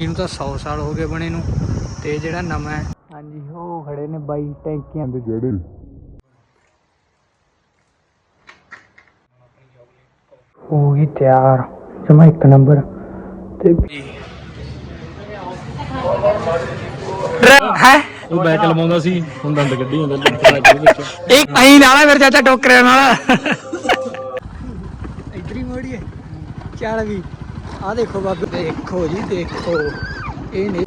ਇਹਨੂੰ ਤਾਂ 100 ਸਾਲ ਹੋ ਗਏ ਬਣੇ ਨੂੰ ਤੇ ਜਿਹੜਾ ਨਵਾਂ ਹੈ। ਹਾਂਜੀ ਉਹ ਖੜੇ ਨੇ ਬਾਈ ਟੈਂਕੀਆਂ ਦੇ ਜਿਹੜੇ ਹੋ ਗਈ ਤਿਆਰ। ਜਮਾ ਇੱਕ ਨੰਬਰ। ਤੇ ਹੈ? ਉਹ ਬੈਕ ਲਵਾਉਂਦਾ ਸੀ ਹੁਣ ਦੰਦ ਕੱਢੀ ਜਾਂਦਾ ਲੱਤਾਂ ਵਿੱਚ। ਇੱਕ ਅਹੀਂ ਨਾਲਾ ਮੇਰੇ ਚਾਚਾ ਟੋਕਰਿਆਂ ਨਾਲ। ਇਧਰ ਹੀ ਮੋੜੀਏ। ਚੱਲ ਵੀ। ਆ ਦੇਖੋ ਬਾਬੇ, ਦੇਖੋ ਜੀ, ਦੇਖੋ। ਇਹ ਨਹੀਂ।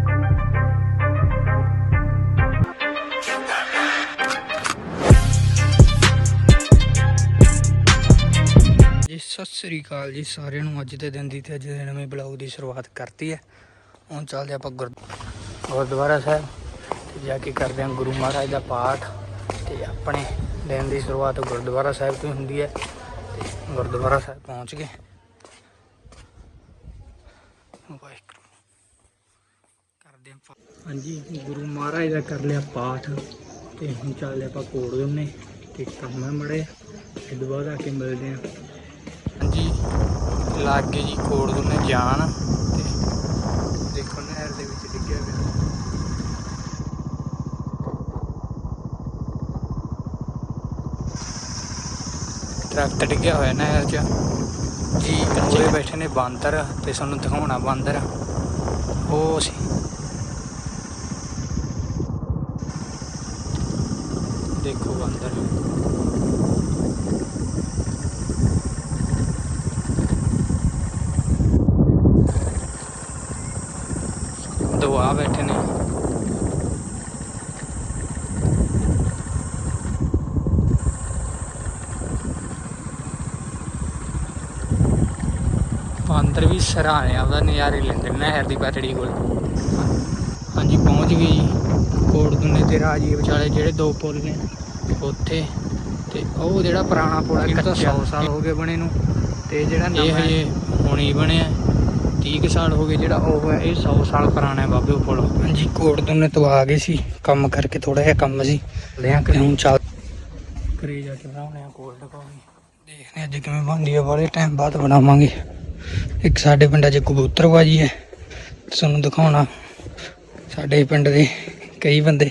ਜੀ, ਸਤਿ ਸ੍ਰੀ ਅਕਾਲ ਜੀ ਸਾਰਿਆਂ ਨੂੰ। ਅੱਜ ਦੇ ਦਿਨ ਦੀ ਤੇ ਅੱਜ ਦੇ ਨਵੇਂ ਬਲੌਗ ਦੀ ਸ਼ੁਰੂਆਤ ਕਰਤੀ ਹੈ। ਹੁਣ ਚੱਲਦੇ ਆਪਾਂ ਗੁਰ ਗੁਰਦੁਆਰਾ ਸਾਹਿਬ। ਤੇ ਜਾ ਕੇ ਕਰਦੇ ਹਾਂ ਗੁਰੂ ਮਹਾਰਾਜ ਦਾ ਪਾਠ। ਤੇ ਆਪਣੇ ਦਿਨ ਦੀ ਸ਼ੁਰੂਆਤ ਗੁਰਦੁਆਰਾ ਸਾਹਿਬ ਤੋਂ ਹੁੰਦੀ ਹੈ। ਤੇ ਗੁਰਦੁਆਰਾ ਸਾਹਿਬ ਪਹੁੰਚ ਗਏ ਵਾਹਿਗੁਰੂ ਕਰਦੇ ਹਾਂ ਪਾ- ਹਾਂਜੀ ਗੁਰੂ ਮਹਾਰਾਜ ਦਾ ਕਰ ਲਿਆ ਪਾਠ ਤੇ ਹੁਣ ਚੱਲਦੇ ਆਪਾਂ ਕੋੜ ਗੰਨੇ ਤੇ ਕੰਮ ਹੈ ਮੜੇ ਤੋਂ ਬਾਅਦ ਆ ਕੇ ਮਿਲਦੇ ਹਾਂ। ਹਾਂਜੀ ਲਾਗੇ ਜੀ ਕੋੜ ਗੰਨੇ ਜਾਣ ਤੇ ਦੇਖੋ ਨਹਿਰ ਦੇ ਵਿੱਚ ਡਿੱਗਿਆ ਪਿਆ। ਦਰਖਤ ਡਿੱਗਿਆ ਹੋਇਆ ਨਹਿਰ 'ਚ। ਜੀ ਕੋਲੇ ਬੈਠੇ ਨੇ ਬਾਂਦਰ ਤੇ ਸਾਨੂੰ ਦਿਖਾਉਣਾ ਬਾਂਦਰ। ਉਹ ਸੀ ਦੇਖੋ ਬਾਂਦਰ ਦੋ ਆ ਬੈਠੇ ਨੇ। ਬਾਂਦਰ ਵੀ ਸਰਾਣੇ ਆ ਨਜ਼ਾਰੇ ਲੈਂਦੇ ਨੇ ਨਹਿਰ ਦੀ ਪਟੜੀ ਕੋਲ। ਹਾਂਜੀ ਪਹੁੰਚ ਗਏ ਜੀ। ਕੋਟ ਦੁਨੇ ਤੇ ਰਾਜੀ ਵਿਚਾਲੇ ਜਿਹੜੇ ਦੋ ਪੁੱਲ ਨੇ ਉੱਥੇ। ਤੇ ਉਹ ਜਿਹੜਾ ਪੁਰਾਣਾ ਪੁਲ ਹੈ ਕੱਚਾ। 100 ਸਾਲ ਹੋ ਗਏ ਬਣੇ ਨੂੰ। ਤੇ ਜਿਹੜਾ ਨਵਾਂ ਇਹ ਹੁਣੀ ਬਣਿਆ। 30 ਕੁ ਸਾਲ ਹੋ ਗਏ ਜਿਹੜਾ ਉਹ ਹੈ ਇਹ 100 ਸਾਲ ਪੁਰਾਣਾ ਹੈ ਬਾਬੇ ਪੁਲ। ਹਾਂਜੀ ਕੋਟ ਦੁਨੇ ਤੋਂ ਆ ਗਏ ਸੀ। ਕੰਮ ਕਰਕੇ ਥੋੜਾ ਜਿਹਾ ਕੰਮ ਸੀ। ਲਿਆ ਕਿ ਹੁਣ ਚੱਲ ਕਰੀ ਜਾ ਕੇ ਬਣਾਉਣੇ ਆ ਕੋਲਡ ਕਾਫੀ ਦੇਖਦੇ ਅੱਜ ਕਿਵੇਂ ਬਣਦੀ ਹੈ। ਬਾਲੇ ਟਾਈਮ ਬਾਅਦ ਬਣਾਵਾਂਗੇ। ਇੱਕ ਸਾਡੇ ਪਿੰਡਾਂ 'ਚ ਕਬੂਤਰਬਾਜੀ ਹੈ। ਤੁਹਾਨੂੰ ਦਿਖਾਉਣਾ। ਸਾਡੇ ਪਿੰਡ ਦੇ ਕਈ ਬੰਦੇ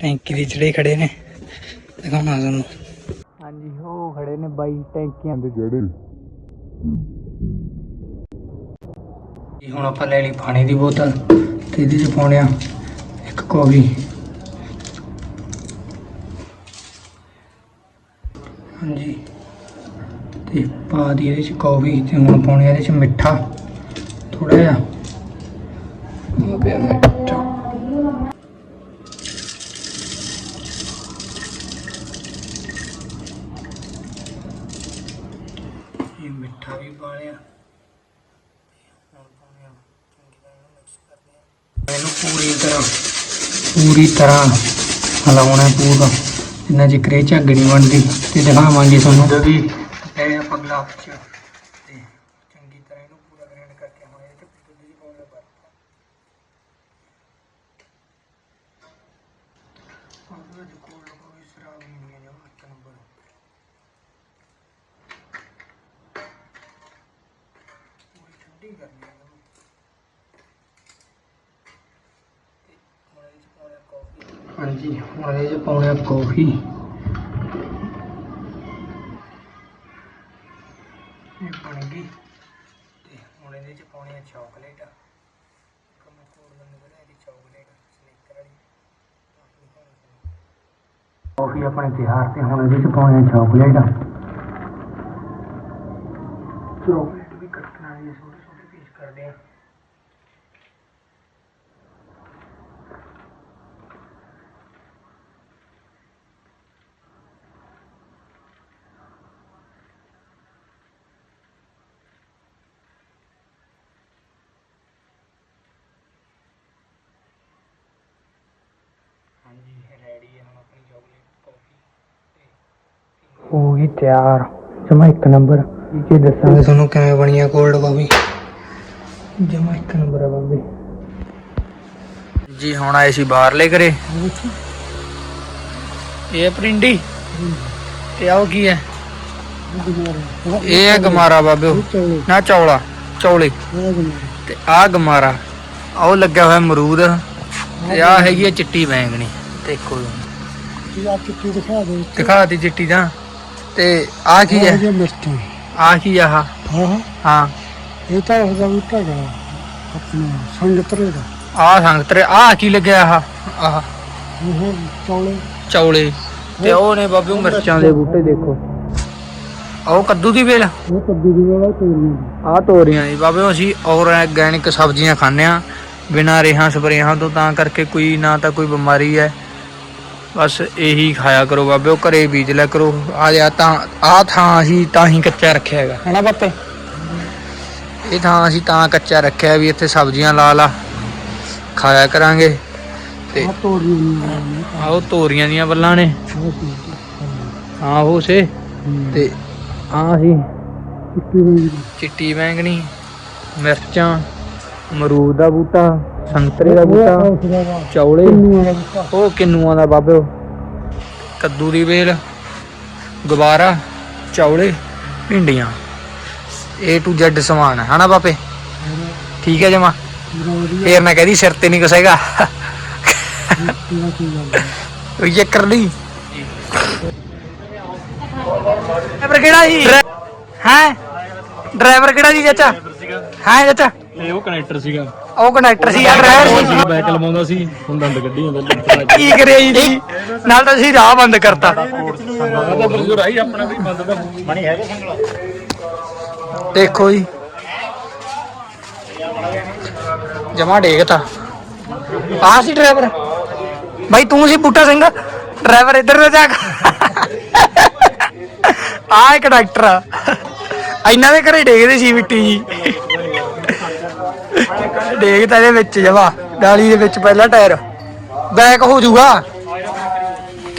ਟੈਂਕੀ ਦੀ ਚੜੇ ਖੜੇ ਨੇ। ਦਿਖਾਉਣਾ ਤੁਹਾਨੂੰ। ਹਾਂਜੀ ਉਹ ਖੜੇ ਨੇ ਬਾਈ ਟੈਂਕੀਆਂ ਦੇ। ਜਿਹੜੇ ਜੀ ਹੁਣ ਆਪਾਂ ਲੈ ਲਈ ਪਾਣੀ ਦੀ ਬੋਤਲ ਤੇ ਇਹਦੇ 'ਚ ਪਾਉਣੇ ਆ ਇੱਕ ਕੌਫੀ ਹਾਂਜੀ ਤੇ ਪਾ ਦੀ ਇਹਦੇ 'ਚ ਕੌਫੀ ਤੇ ਹੁਣ ਪਾਉਣੇ ਆ ਇਹਦੇ 'ਚ ਮਿੱਠਾ। ਥੋੜਾ ਜਿਹਾ। ਹੋ ਗਿਆ ਮਿੱਠਾ ਵੀ ਇਹਨੂੰ ਪੂਰੀ ਤਰ੍ਹਾਂ ਪੂਰੀ ਤਰ੍ਹਾਂ ਹਲਾਉਣਾ ਪੂਰਾ ਜਿੰਨਾ ਚਿਰ ਇਹ ਝੱਗ ਨਹੀਂ ਬਣਦੀ ਤੇ ਦਿਖਾਵਾਂਗੇ ਤੁਹਾਨੂੰ। ਜਦੀ ਇਹ ਆਪਾਂ ਗਲਾਸ ਚ ਤੇ ਚੰਗੀ ਤਰ੍ਹਾਂ ਇਹਨੂੰ ਪੂਰਾ ਗ੍ਰਾਈਂਡ ਕਰਕੇ ਹੁਣ ਇਹ ਤੇ ਦੁੱਧ ਦੀ ਪਾਉਣਾ ਬਰਫ ਆਹ ਜੋ ਕੋਲ ਕੋਈ ਸ਼ਰਾਬ ਨਹੀਂ ਹੈ ਜਮਾ ਇੱਕ ਨੰਬਰ ਠੰਡੀ ਕਰਨੀ ਹੈ ਇਹਨੂੰ ਹਾਂਜੀ ਹੁਣ ਇਹ ਚ ਪਾਉਣੇ ਕੌਫੀ ਇਹ ਬਣ ਗਈ। ਤੇ ਹੁਣ ਇਹਦੇ ਚ ਪਾਉਣੀ ਆ ਚਾਕਲੇਟ ਕਮ ਕੋਡ ਦਾ ਨਿਕਲਿਆ ਇਹਦੀ ਚਾਕਲੇਟ ਸਨੇਕਰ ਵਾਲੀ। ਕੌਫੀ ਆਪਣੇ ਤਿਆਰ ਤੇ ਹੁਣ ਇਹਦੇ ਚ ਪਾਉਣੀ ਆ ਚਾਕਲੇਟ ਚਾਕਲੇਟ ਕਰਦੇ ਆ। ਹੈ ਗਈ ਤਿਆਰ। ਜਮਾ ਇੱਕ ਨੰਬਰ ਕੀ ਦੱਸਾਂਗੇ? ਤੁਹਾਨੂੰ ਕਿਵੇਂ ਬਣੀ ਆ ਕੋਲਡ ਕਾਫੀ ਜਮਾ ਇੱਕ ਨੰਬਰ ਆ ਬਾਬੇ। ਜੀ ਹੁਣ ਆਏ ਸੀ ਬਾਹਰਲੇ ਘਰੇ। ਇਹ ਪ੍ਰਿੰਡੀ ਤੇ ਆਓ ਕੀ ਹੈ? ਇਹ ਹੈ ਗਮਾਰਾ ਬਾਬੇ ਨਾ ਚੌਲਾ ਚੌਲੇ। ਤੇ ਆ ਗਮਾਰਾ। ਉਹ ਲੱਗਿਆ ਹੋਇਆ ਅਮਰੂਦ। ਤੇ ਆ ਹੈਗੀ ਆ ਚਿੱਟੀ ਬੈਂਗਣੀ। ਦੇਖੋ ਕੀ ਆ ਕਿੱਥੇ ਦਿਖਾ ਦੇ ਦਿਖਾਤੀ ਚਿੱਟੀ ਤਾਂ। ਤੇ ਆ ਕੀ ਹੈ? ਆ ਕੀ ਆ ਆਹ? ਹਾਂ ਹਾਂ। ਹਾਂ। ਇਹ ਤਾਂ ਉਹਦਾ ਬੂਟਾ ਗਾ ਆਪਣਾ ਸੰਗਤਰੇ ਦਾ। ਆ ਸੰਗਤਰੇ ਆ ਕੀ ਲੱਗਿਆ ਆਹ? ਆਹ ਉਹ ਚੌਲੇ। ਚੌਲੇ। ਤੇ ਉਹ ਨੇ ਬਾਬੇ ਮਿਰਚਾਂ ਦੇ ਬੂਟੇ ਦੇਖੋ। ਉਹ ਕੱਦੂ ਦੀ ਵੇਲ ਉਹ ਕੱਦੂ ਦੀ ਵਾਲਾ ਤੋਰੀਆਂ ਆ ਤੋਰੀਆਂ ਜੀ। ਬਾਬੇ ਅਸੀਂ ਆਰਗੈਨਿਕ ਸਬਜ਼ੀਆਂ ਖਾਂਦੇ ਆ ਬਿਨਾਂ ਰੇਹਾਂ ਸਪਰੇਹਾਂ ਤੋਂ ਤਾਂ ਕਰਕੇ ਕੋਈ ਨਾ ਤਾਂ ਕੋਈ ਬਿਮਾਰੀ ਹੈ। ਬਸ ਇਹੀ ਖਾਇਆ ਕਰੋ ਬਾਬੇ ਉਹ ਘਰੇ ਬੀਜ ਲਿਆ ਕਰੋ। ਆ ਜਾ ਤਾਂ ਆ ਥਾਂ ਅਸੀਂ ਤਾਂ ਹੀ ਕੱਚਾ ਰੱਖਿਆ ਹੈਗਾ। ਹਨਾ ਬਾਪੇ? ਇਹ ਥਾਂ ਅਸੀਂ ਤਾਂ ਕੱਚਾ ਰੱਖਿਆ ਵੀ ਇੱਥੇ ਸਬਜ਼ੀਆਂ ਲਾ ਲਾ ਖਾਇਆ ਕਰਾਂਗੇ। ਤੇ ਆਹ ਤੋਰੀਆਂ ਦੀਆਂ ਬੱਲਾਂ ਨੇ। ਹਾਂ ਉਹ ਸੇ। ਤੇ ਆ ਅਸੀਂ ਚਿੱਟੀ ਬੈਂਗਣੀ। ਮਿਰਚਾਂ ਅਮਰੂਦ ਦਾ ਬੂਟਾ ਸੰਤਰੇ ਦਾ ਬੂਟਾ ਚੌਲੇ। ਉਹ ਕਿੰਨੂਆਂ ਦਾ ਬਾਬੇ। ਕੱਦੂ ਦੀ ਵੇਲ ਗੁਬਾਰਾ ਚੌਲੇ ਭਿੰਡੀਆਂ। A to Z ਸਮਾਨ ਹੈ ਹਨਾ ਬਾਪੇ? ਠੀਕ ਹੈ ਜਮਾ। ਫੇਰ ਮੈਂ ਕਹਦੀ ਸਿਰ ਤੇ ਨਹੀਂ ਕਸੇਗਾ ਪੂਰਾ ਕੀ ਗੱਲ ਹੈ। ਉਹ ਚੱਕਰ ਨਹੀਂ ਡਰਾਈਵਰ ਕਿਹੜਾ ਜੀ ਹੈ? ਡਰਾਈਵਰ ਕਿਹੜਾ ਜੀ ਚਾਚਾ? ਹੈ ਚਾਚਾ? ਇਹ ਉਹ ਕਨੈਕਟਰ ਸੀਗਾ। ਉਹ ਕੰਡਕਟਰ ਸੀ ਆ ਡਰਾਈਵਰ ਸੀ। ਬੈਕ ਲਵਾਉਂਦਾ ਸੀ ਹੁਣ ਦੰਦ ਕੱਢੀ ਜਾਂਦਾ। ਕੀ ਕਰਿਆ ਜੀ? ਨਾਲ ਤਾਂ ਤੁਸੀਂ ਰਾਹ ਬੰਦ ਕਰਤਾ। ਆਪਣਾ ਵੀ ਬੰਦ ਦਾ ਬਣੀ ਹੈਗਾ ਦੇਖੋ ਜੀ। ਜਮਾ ਡੇਗਤਾ। ਆ ਸੀ ਡਰਾਈਵਰ ਭਾਈ ਤੂੰ ਸੀ ਬੂਟਾ ਸਿੰਘ। ਡਰਾਈਵਰ ਇੱਧਰ ਨੂੰ ਜਾ ਆ ਇੱਕ ਡਾਕਟਰ ਆ। ਇਹਨਾਂ ਦੇ ਘਰੇ ਡੇਗਦੇ ਸੀ ਮਿੱਟੀ ਜੀ। ਡੇਗਤਾ ਇਹਦੇ ਵਿੱਚ ਜਮਾ। ਡਾਲੀ ਦੇ ਵਿੱਚ ਪਹਿਲਾ ਟਾਇਰ। ਬੈਕ ਹੋ ਜਾਊਗਾ।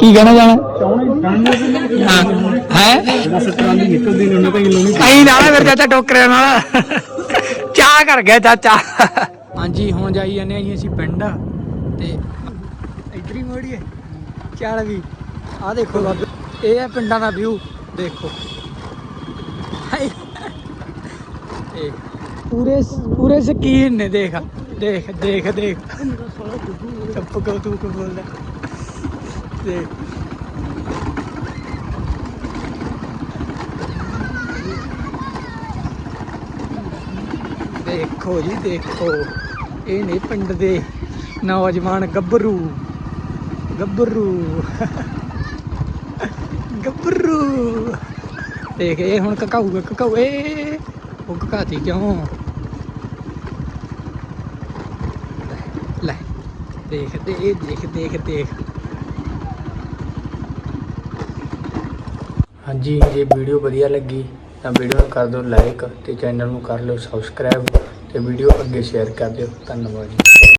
ਕੀ ਕਹਿਣਾ ਚਾਹਣਾ ਹਾਂ। ਨਿਕਲਦੀ ਨਹੀਂ ਉਹਨਾਂ ਤਾਂ ਨਾਲ ਫਿਰ ਚਾਚਾ ਟੋਕਰਿਆਂ ਨਾਲ। ਚਾਹ ਕਰ ਗਿਆ ਚਾਚਾ। ਹਾਂਜੀ ਹੁਣ ਜਾਈ ਜਾਂਦੇ ਆ ਜੀ ਅਸੀਂ ਪਿੰਡ। ਤੇ ਇੱਧਰ ਹੀ ਮੋੜੀਏ। ਚੱਲ ਵੀ ਆ ਦੇਖੋ ਬਾਬੇ ਇਹ ਹੈ ਪਿੰਡਾਂ ਦਾ ਵਿਊ ਦੇਖੋ। ਹਾਏ। ਪੂਰੇ ਪੂਰੇ ਸ਼ਕੀਨ ਨੇ ਦੇਖ ਦੇਖ ਦੇਖ ਦੇਖ। ਚੁੱਪ ਕੋ ਤੂੰ ਕੋ ਬੋਲਦਾ? ਦੇਖ ਦੇਖੋ ਜੀ ਦੇਖੋ। ਇਹ ਨੇ ਪਿੰਡ ਦੇ ਨੌਜਵਾਨ ਗੱਭਰੂ। ਗੱਭਰੂ। ਗੱਭਰੂ। ਦੇਖ ਇਹ ਹੁਣ ਕਕਾਊਗਾ ਕਕਾਊ। ਏ ਉਹ ਕਕਾਤੀ ਕਿਉਂ? ਲੈ, ਲੈ ਦੇਖ ਦੇ ਇਹ ਦੇਖ ਦੇਖ ਦੇਖ। ਹਾਂਜੀ, ਜੇ ਵੀਡੀਓ ਵਧੀਆ ਲੱਗੀ ਤਾਂ ਵੀਡੀਓ ਨੂੰ ਕਰ ਦਿਓ ਲਾਈਕ ਤੇ ਚੈਨਲ ਨੂੰ ਕਰ ਲਿਓ ਸਬਸਕ੍ਰਾਈਬ ਤੇ ਵੀਡੀਓ ਅੱਗੇ ਸ਼ੇਅਰ ਕਰ ਦਿਓ। ਧੰਨਵਾਦ ਜੀ।